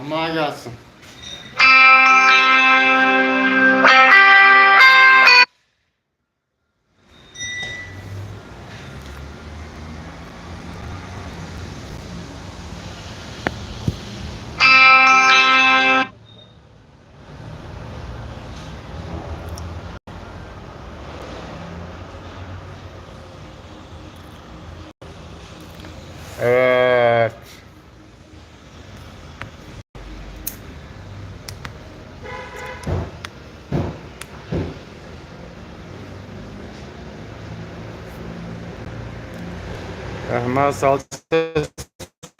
Oh my God! Rahma salça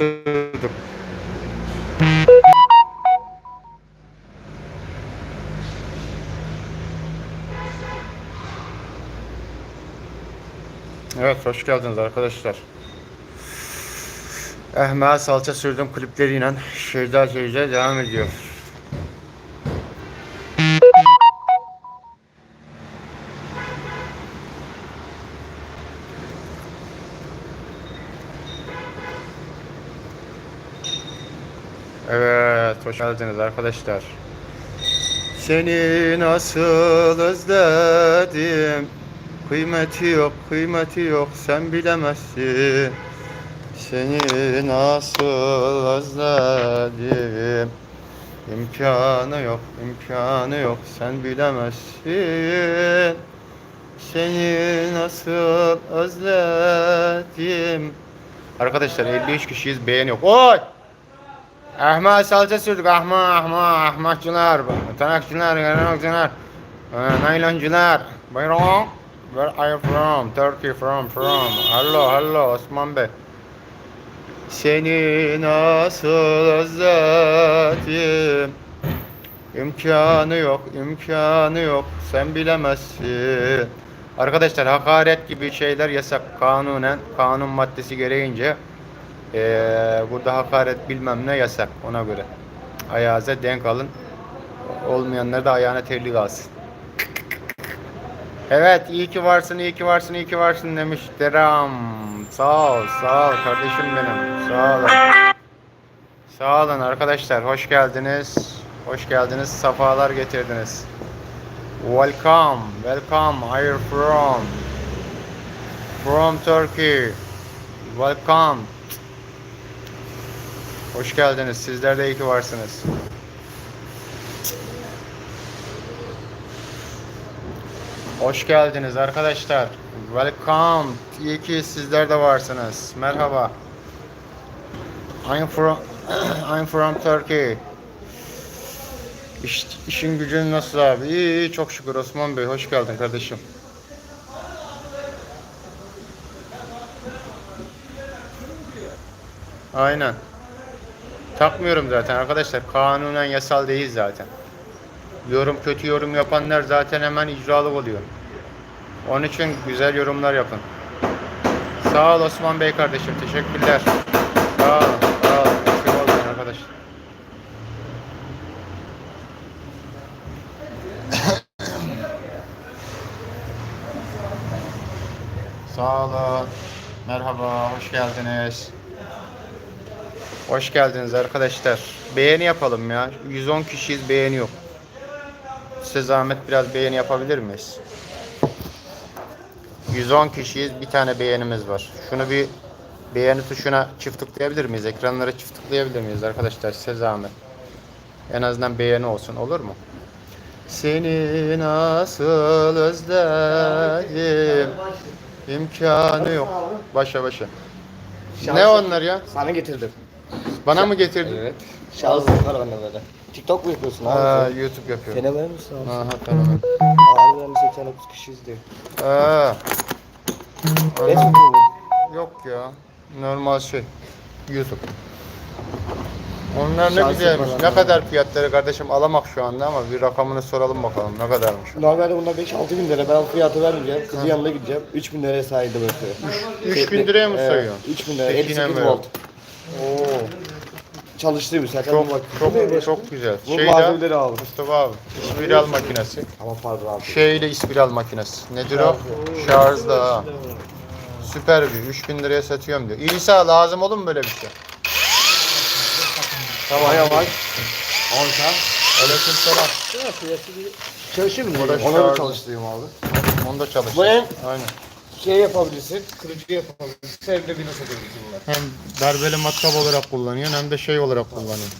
sürdüm. Evet, hoş geldiniz arkadaşlar. Ehmet salça sürdüm klipleriyle Şehda Şehir'e devam ediyor. Geldiniz arkadaşlar. Seni nasıl özledim Kıymeti yok, kıymeti yok sen bilemezsin Seni nasıl özledim İmkanı yok, imkanı yok sen bilemezsin Seni nasıl özledim Arkadaşlar 53 kişiyiz beğen yok. Oy! Ahmet salça sürdük. Ahmet, Ahmet, Ahmetçiler, tanakçılar, yanakçılar, nayloncular. Buyurun. Where are you from? Turkey from, from. Hello, hello Osman Bey. Seni nasıl özledim İmkanı yok, imkanı yok Sen bilemezsin Arkadaşlar hakaret gibi şeyler yasak kanunen Kanun maddesi gereğince ee, Burada hakaret bilmem ne yasak ona göre. Ayağınıza denk alın. Olmayanlar da ayağına terlik alsın. Evet iyi ki varsın iyi ki varsın iyi ki varsın demiş Deram. Sağ ol sağ ol kardeşim benim. Sağ olun. Sağ olun arkadaşlar hoş geldiniz. Hoş geldiniz safalar getirdiniz. Welcome Welcome are you from? From Turkey. Welcome Hoş geldiniz sizler de iyi ki varsınız Hoş geldiniz arkadaşlar. Welcome. İyi ki sizler de varsınız. Merhaba. I'm from I'm from Turkey. İş, işin gücün nasıl abi? İyi, iyi çok şükür Osman Bey. Hoş geldin kardeşim. Aynen. Takmıyorum zaten arkadaşlar. Kanunen yasal değil zaten. Yorum kötü yorum yapanlar zaten hemen icralık oluyor. Onun için güzel yorumlar yapın. Sağ ol Osman Bey kardeşim. Teşekkürler. Sağ ol. Sağ ol. Eksik olmayın arkadaş. Sağ olun. Merhaba. Hoş geldiniz. Hoş geldiniz arkadaşlar. Beğeni yapalım ya. 110 kişiyiz beğeni yok. Size zahmet biraz beğeni yapabilir miyiz? 110 kişiyiz. Bir tane beğenimiz var. Şunu bir beğeni tuşuna çift tıklayabilir miyiz? Ekranlara çift tıklayabilir miyiz arkadaşlar? Size zahmet. En azından beğeni olsun. Olur mu? Seni nasıl özledim. İmkanı yok. Başa başa. Ne onlar ya? Sana getirdim. Bana mı getirdin? Evet. Bende böyle. TikTok mu yapıyorsun abi? Ha, sen? YouTube yapıyorum. Fenomen misin abi? Aha fenomen. Harbiden 89 kişi izliyor. Aa, Ne tuttu bu? yok ya. Normal şey. YouTube. Onlar ne güzelmiş. Ne kadar fiyatları kardeşim alamak şu anda ama bir rakamını soralım bakalım ne kadarmış. Normalde bunda 5-6 bin lira. Ben o fiyatı vermeyeceğim. Kızın yanına gideceğim. 3 bin liraya saydı böyle. 3000 liraya mı sayıyorsun? 3 bin lira. Tekine 58 mi? volt. Oo, Çalıştırıyor zaten. çok bak. çok çok güzel. Bu Şeyde malzemeleri aldım. Mustafa abi. İspiral makinesi. Ama pardon abi. Şeyle ispiral makinesi. Nedir o? Şarjda ha. Süper bir 3000 liraya satıyorum diyor. İsa lazım olur mu böyle bir şey? Tamam. Yavaş. Orta. Aleyküm selam. Çalışır mı? Ona da çalıştırayım abi. Onu da çalıştır. Bu en- Aynen. Şey yapabilirsin, kırıcı yapabilirsin, evde bir nasıl yapabilirsin bunlar. Hem darbeli matkap olarak kullanıyorsun hem de şey olarak kullanıyorsun.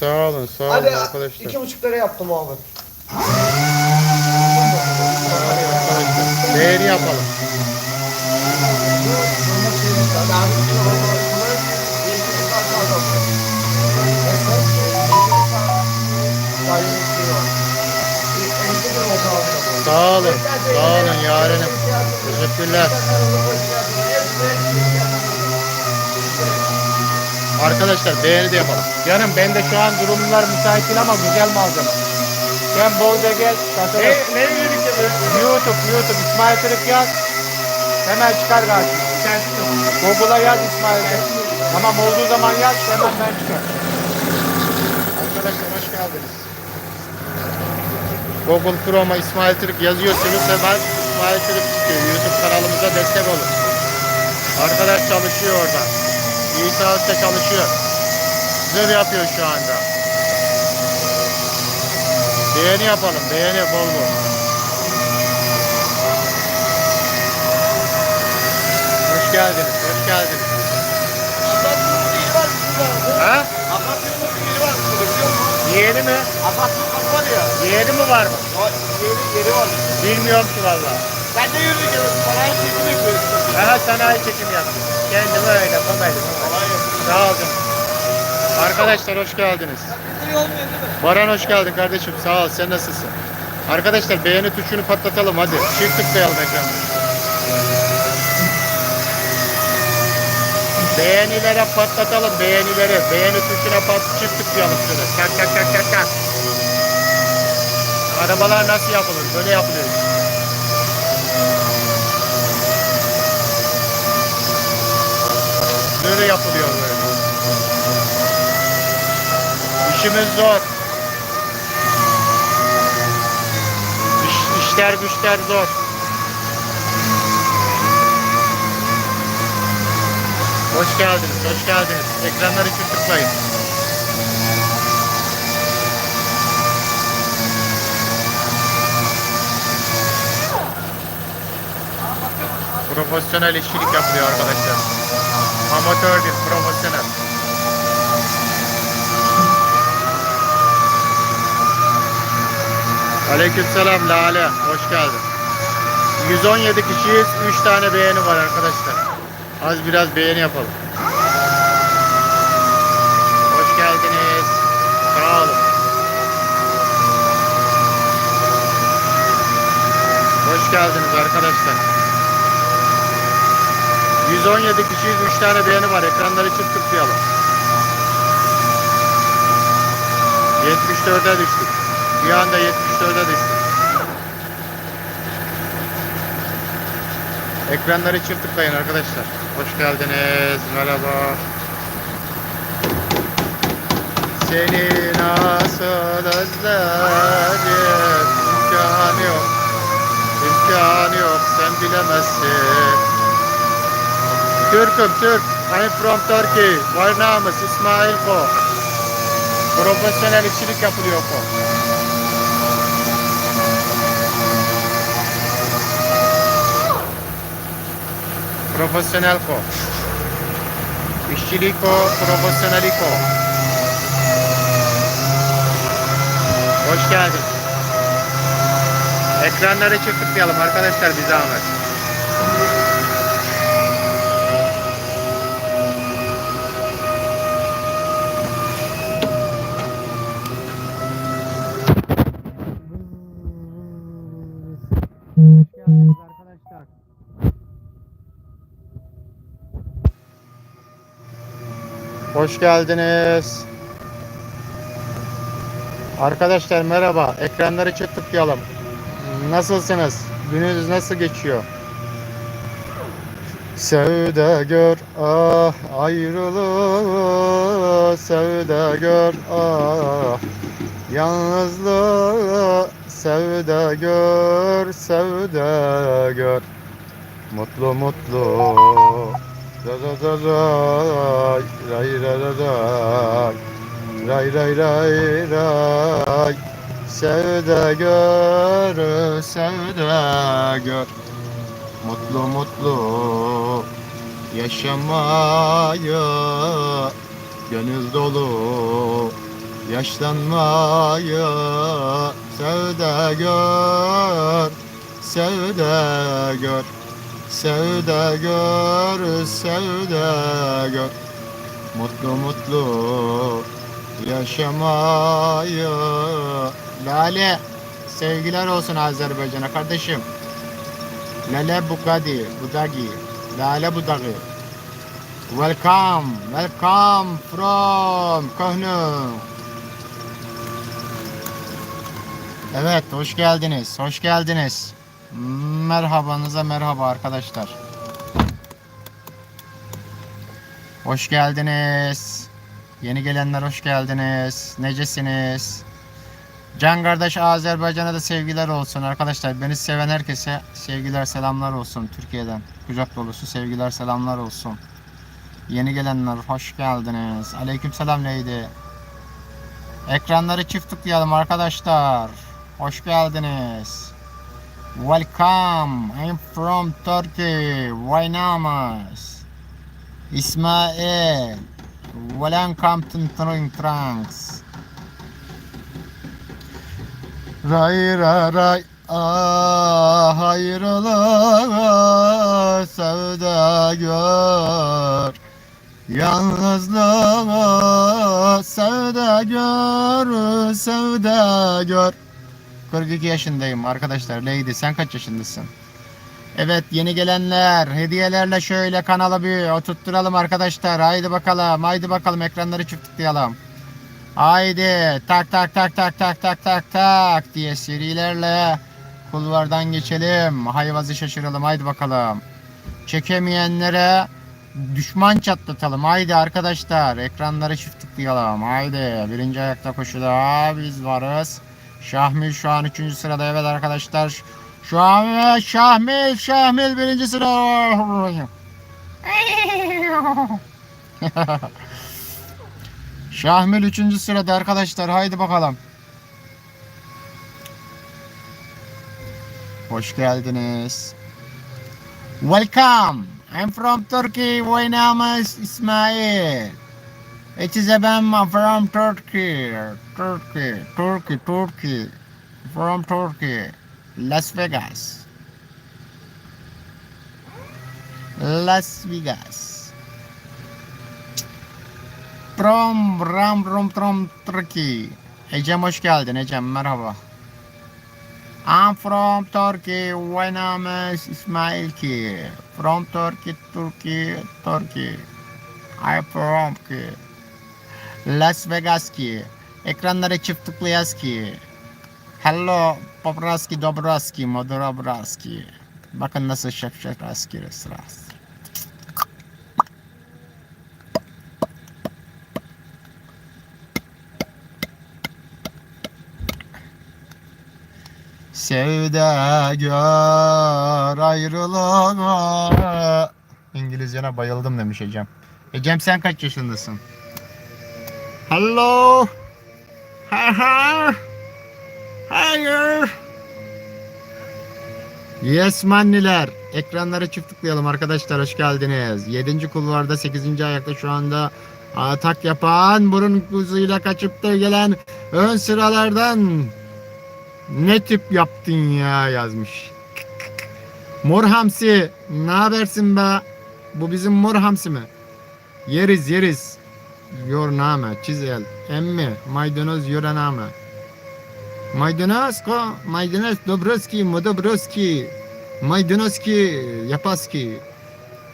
Sağ olun, sağ olun Hadi arkadaşlar. iki buçuk lira yaptım abi. Beğeni yapalım. Sağ olun, sağ olun yarenim. Teşekkürler. Arkadaşlar beğeni de yapalım. Canım ben de şu an durumlar müsait değil ama güzel malzeme. Sen bolca gel. Ne, ne yürüdük yapıyorsun? YouTube, YouTube İsmail Kırık yaz. Hemen çıkar karşına. Google'a yaz İsmail Kırık. Tamam olduğu zaman yaz hemen ben çıkar. Arkadaşlar hoş geldiniz. Google Chrome'a İsmail Kırık yazıyorsunuz hemen İsmail Kırık çıkıyor. YouTube kanalımıza destek olun. Arkadaş çalışıyor orada. İyi saatte çalışıyor. Güzel yapıyor şu anda. Beğeni yapalım. Beğeni bol bol. Hoş geldiniz. Hoş geldiniz. Ha? Yeğeni mi? var ya. Yeğeni mi var mı? Yeri, yeri var. Bilmiyorum ki valla. Ben de yürüdük yapıyorum. Sanayi çekimi yapıyorum. Aha sanayi çekim yaptım. Kendim öyle babaydım. Sağ olun. Arkadaşlar hoş geldiniz. Baran hoş geldin kardeşim. Sağ ol. Sen nasılsın? Arkadaşlar beğeni tuşunu patlatalım hadi. Çift tıklayalım ekranda. Beğenilere patlatalım beğenileri. Beğeni tuşuna pat çift tıklayalım şöyle. Çak çak çak çak çak. Arabalar nasıl yapılır? Böyle yapılıyor. Böyle yapılıyor böyle. İşimiz zor. İş, işler güçler zor. Hoş geldiniz, hoş geldiniz. Ekranları için tıklayın. Profesyonel işçilik yapılıyor arkadaşlar. Amatör değil, profesyonel. Aleykümselam Lale, hoş geldin. 117 kişiyiz, 3 tane beğeni var arkadaşlar. Az biraz beğeni yapalım. Hoş geldiniz. Sağ olun. Hoş geldiniz arkadaşlar. 117 kişiyiz, 3 tane beğeni var. Ekranları çift tıklayalım. 74'e düştük. Bir anda 74'e düştük. Ekranları çift tıklayın arkadaşlar. Hoş geldiniz. Merhaba. Seni nasıl özledim? İmkanı yok. İmkanı yok. Sen bilemezsin. Türk'üm Türk. I'm from Turkey. My name is İsmail Ko. Profesyonel işçilik yapılıyor Ko Profesyonel Ko İşçilik Ko Profesyonelik Ko Hoş geldin. Ekranları çift tıklayalım arkadaşlar bir zahmet. Hoş geldiniz. Arkadaşlar merhaba. Ekranları çift tıklayalım. Nasılsınız? Gününüz nasıl geçiyor? Sevda gör ah ayrılığı Sevda gör ah Yalnızlığı Sevda gör Sevda gör Mutlu mutlu Da da da da ray ra ra ray ray ray ray ray sevda gör sevda gör. Mutlu mutlu yaşamayı. Gönül dolu yaşlanmayı. Sevda gör sevda gör sevda gör sevda gör. Mutlu mutlu yaşamayı. Lale sevgiler olsun Azerbaycan'a kardeşim. Lale Bugadi Budagi Lale Budagi Welcome Welcome from Kohnum Evet hoş geldiniz hoş geldiniz Merhabanıza merhaba arkadaşlar Hoş geldiniz Yeni gelenler hoş geldiniz Necesiniz Can kardeş Azerbaycan'a da sevgiler olsun arkadaşlar. Beni seven herkese sevgiler selamlar olsun Türkiye'den. Kucak dolusu sevgiler selamlar olsun. Yeni gelenler hoş geldiniz. Aleykümselam Lady. Ekranları çift tıklayalım arkadaşlar. Hoş geldiniz. Welcome. I'm from Turkey. Why namas? İsmail. Welcome to Trunks. Ray ray ray ah hayrola 42 yaşındayım arkadaşlar Lady sen kaç yaşındasın? Evet yeni gelenler hediyelerle şöyle kanala bir oturtturalım arkadaşlar haydi bakalım haydi bakalım ekranları çift tıklayalım Haydi tak tak tak tak tak tak tak tak diye serilerle kulvardan geçelim. Hayvazı şaşıralım haydi bakalım. Çekemeyenlere düşman çatlatalım. Haydi arkadaşlar ekranları çift tıklayalım. Haydi birinci ayakta koşuda biz varız. Şahmil şu an üçüncü sırada evet arkadaşlar. Şu an Şahmil Şahmil birinci sıra. Şahmil 3. sırada arkadaşlar. Haydi bakalım. Hoş geldiniz. Welcome. I'm from Turkey. My name is Ismail. It is a I'm from Turkey. Turkey. Turkey. Turkey. From Turkey. Las Vegas. Las Vegas. From Ram Rum Trom Turkey. Ecem hoş geldin Ecem merhaba. I'm from Turkey. My name is İsmail ki. From Turkey, Turkey, Turkey. I'm from ki. Las Vegas ki. Ekranlara çift tıklayaz ki. Hello, Popraski, Dobraski, Modorobraski. Bakın nasıl şef şef askeri sırası. Sevda gör ayrılığa İngilizcene bayıldım demiş Ecem. Ecem sen kaç yaşındasın? Hello. Ha ha. Hayır. Yes manniler. Ekranlara çift tıklayalım arkadaşlar. Hoş geldiniz. 7. kulvarda 8. ayakta şu anda atak yapan burun kuzuyla kaçıp da gelen ön sıralardan ne tip yaptın ya yazmış. Mor hamsi ne habersin be? Bu bizim mor hamsi mi? Yeriz yeriz. Yor name çizel. Emmi maydanoz yora name. Maydanoz ko maydanoz dobroski modobroski. Maydanoski yapaski.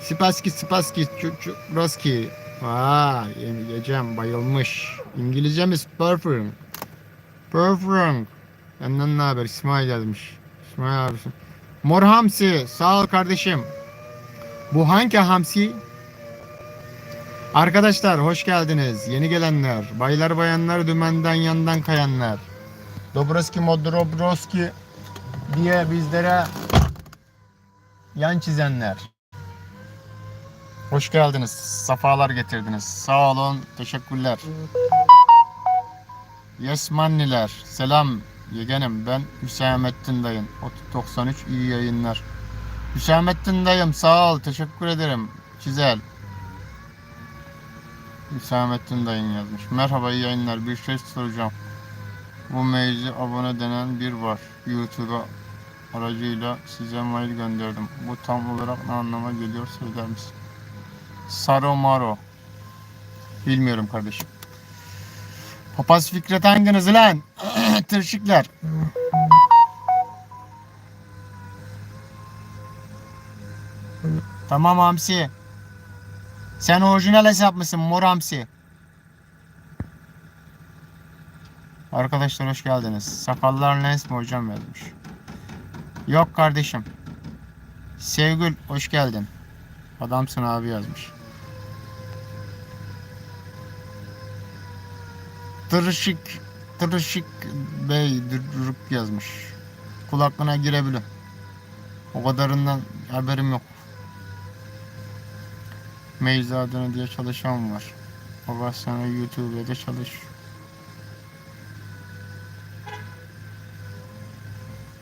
Sipaski sipaski çuçroski. Vay yiyeceğim bayılmış. İngilizcemiz perfect. Perfect. Benden ne haber? İsmail yazmış. İsmail abisi. Mor hamsi. Sağ ol kardeşim. Bu hangi hamsi? Arkadaşlar hoş geldiniz. Yeni gelenler. Baylar bayanlar dümenden yandan kayanlar. Dobroski Modrobroski diye bizlere yan çizenler. Hoş geldiniz. Safalar getirdiniz. Sağ olun. Teşekkürler. Yesmanniler. Selam yeğenim. Ben Hüsamettin dayın. 93 iyi yayınlar. Hüsamettin dayım sağ ol. Teşekkür ederim. Güzel. Hüsamettin dayın yazmış. Merhaba iyi yayınlar. Bir şey soracağım. Bu mailci abone denen bir var. YouTube'a aracıyla size mail gönderdim. Bu tam olarak ne anlama geliyor söyler misin? Saro Maro. Bilmiyorum kardeşim. Papaz Fikret hanginiz lan? Tırşıklar. Tamam Hamsi. Sen orijinal hesap mısın mor Hamsi? Arkadaşlar hoş geldiniz. Sakallar lens mi hocam yazmış. Yok kardeşim. Sevgül hoş geldin. Adamsın abi yazmış. Tırışık Tırışık Bey Dürük yazmış. Kulaklığına girebilir. O kadarından haberim yok. Meyzadene diye çalışan var. Baba sana YouTube'da çalış.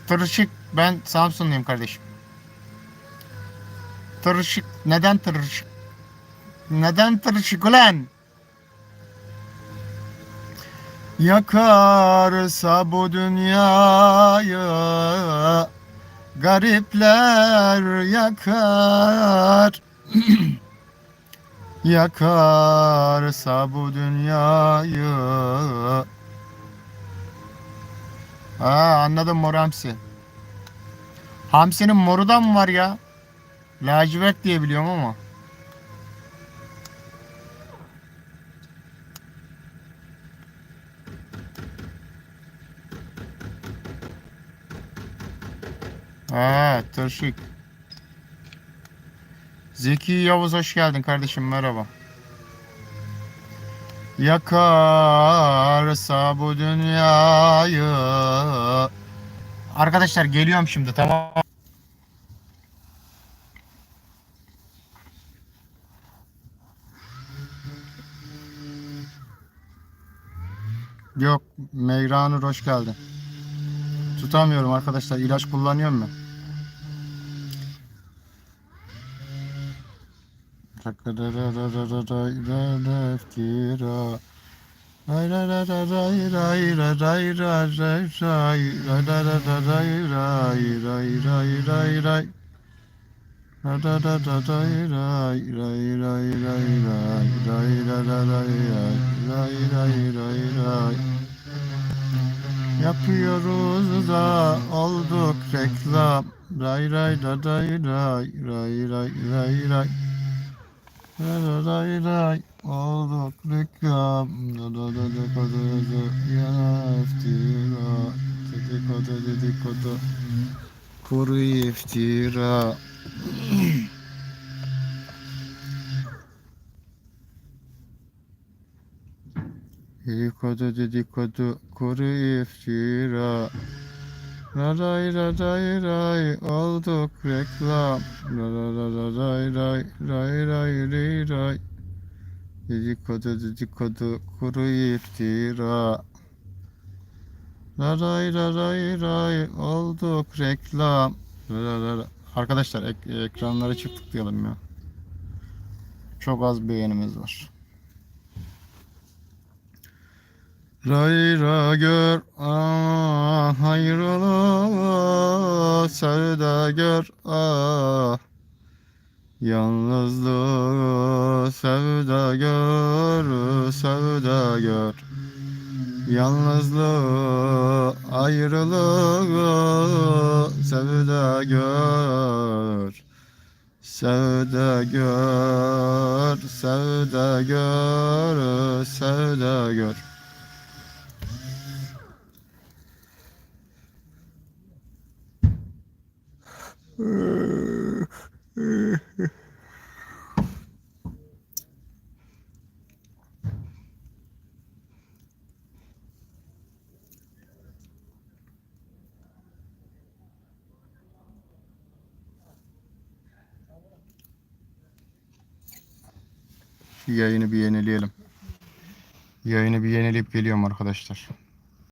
Tırışık ben Samsunluyum kardeşim. Tırışık neden tırışık? Neden tırışık ulan? Yakarsa bu dünyayı Garipler yakar Yakarsa bu dünyayı Aa anladım mor hamsi. Hamsinin moru da mı var ya? Lacivert diye biliyorum ama. Aa tırşık. Zeki Yavuz hoş geldin kardeşim merhaba. Yakarsa bu dünyayı Arkadaşlar geliyorum şimdi tamam. Yok Meyranur hoş geldin. Tutamıyorum arkadaşlar ilaç kullanıyorum ben. Yapıyoruz ray ray olduk da da yana iftira. Dedikodu dedikodu. Kuru iftira. Dedikodu dedikodu kuru iftira. Ray ray ray olduk reklam. Ray ray ray ray ray ray. Dedikodu dedikodu kuru iftira. Ray ray ray olduk reklam. Ray ray ray. Arkadaşlar ek- ekranları çift tıklayalım ya. Çok az beğenimiz var. Rayra gör ah hayrola sevda gör ah. Yalnızlığı sevda gör sevda gör. Yalnızlığı ayrılığı sevda gör. Sevda gör, sevda gör, sevda gör. Yayını bir yenileyelim. Yayını bir yenileyip geliyorum arkadaşlar.